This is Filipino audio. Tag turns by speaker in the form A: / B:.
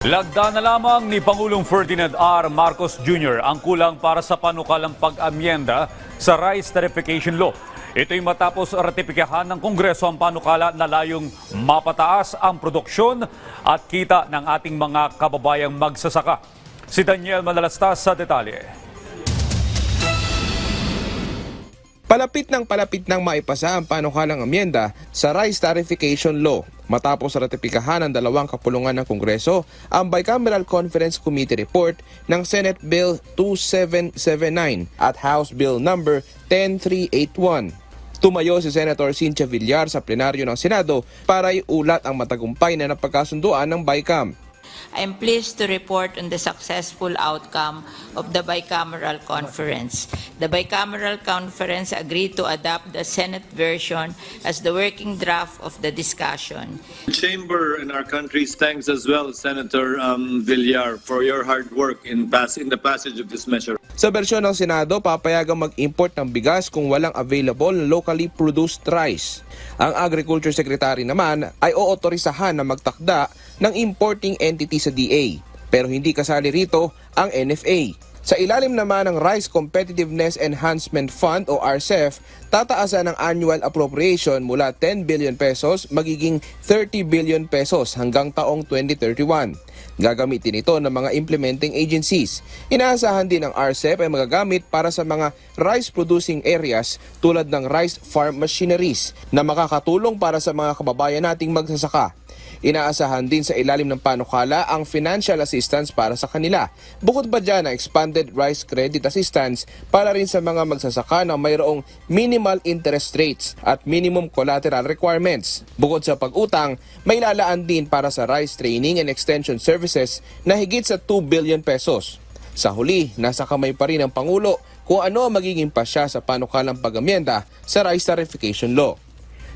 A: Lagda na lamang ni Pangulong Ferdinand R. Marcos Jr. ang kulang para sa panukalang pag-amyenda sa Rice Tarification Law. Ito'y matapos ratipikahan ng Kongreso ang panukala na layong mapataas ang produksyon at kita ng ating mga kababayang magsasaka. Si Daniel Manalastas sa detalye.
B: Palapit ng palapit ng maipasa ang panukalang amyenda sa Rice Tarification Law matapos ratipikahan ng dalawang kapulungan ng Kongreso ang Bicameral Conference Committee Report ng Senate Bill 2779 at House Bill Number 10381. Tumayo si Senator Cynthia Villar sa plenaryo ng Senado para iulat ang matagumpay na napagkasunduan ng BICAM.
C: I am pleased to report on the successful outcome of the bicameral conference. The bicameral conference agreed to adopt the Senate version as the working draft of the discussion.
D: The Chamber and our country's thanks as well, Senator um, Villar, for your hard work in, pass, in the passage of this measure.
B: Sa bersyon ng Senado, papayagang mag-import ng bigas kung walang available locally produced rice. Ang Agriculture Secretary naman ay ootorisahan na magtakda ng importing entity sa DA. Pero hindi kasali rito ang NFA. Sa ilalim naman ng Rice Competitiveness Enhancement Fund o RCEF, tataasan ang annual appropriation mula 10 billion pesos magiging 30 billion pesos hanggang taong 2031. Gagamitin ito ng mga implementing agencies. Inaasahan din ng RCEP ay magagamit para sa mga rice producing areas tulad ng rice farm machineries na makakatulong para sa mga kababayan nating magsasaka. Inaasahan din sa ilalim ng panukala ang financial assistance para sa kanila. Bukod pa dyan ang expanded rice credit assistance para rin sa mga magsasaka na mayroong minimal interest rates at minimum collateral requirements. Bukod sa pag-utang, may lalaan din para sa rice training and extension services na higit sa 2 billion pesos. Sa huli, nasa kamay pa rin ng Pangulo kung ano ang magiging pasya sa panukalang pag-amyenda sa Rice Tarification Law.